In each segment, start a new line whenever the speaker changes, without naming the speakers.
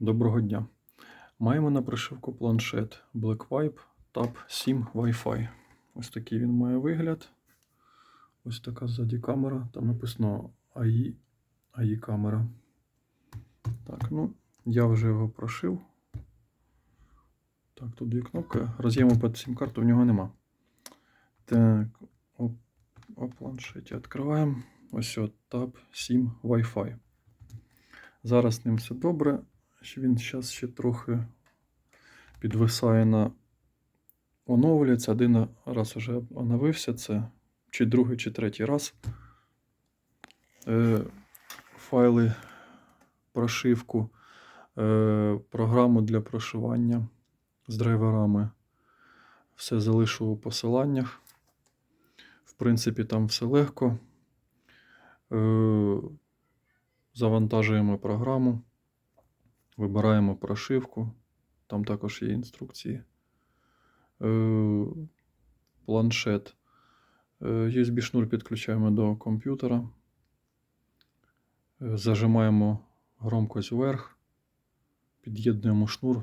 Доброго дня. Маємо на прошивку планшет BlackVibe Tab 7 Wi-Fi. Ось такий він має вигляд. Ось така ззаді камера. Там написано AI, AI камера. Так, ну, я вже його прошив. Так, тут дві кнопки. Роз'єму під сім-карту в нього нема. Так, о, о планшеті відкриваємо. Ось от Tab 7 Wi-Fi. Зараз з ним все добре. Він зараз ще трохи підвисає на оновлюється. Один раз вже оновився. Це чи другий, чи третій раз. Е, файли, прошивку, е, програму для прошивання з драйверами. Все залишу у посиланнях. В принципі, там все легко. Е, завантажуємо програму, вибираємо прошивку, там також є інструкції. Е, планшет. Е, USB-шнур підключаємо до комп'ютера. Е, Зажимаємо громкость вверх, під'єднуємо шнур,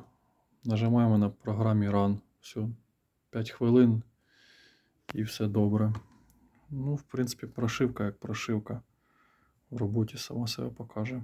нажимаємо на програмі Run. Все, 5 хвилин і все добре. Ну, в принципі, прошивка як прошивка в роботі сама себе покаже.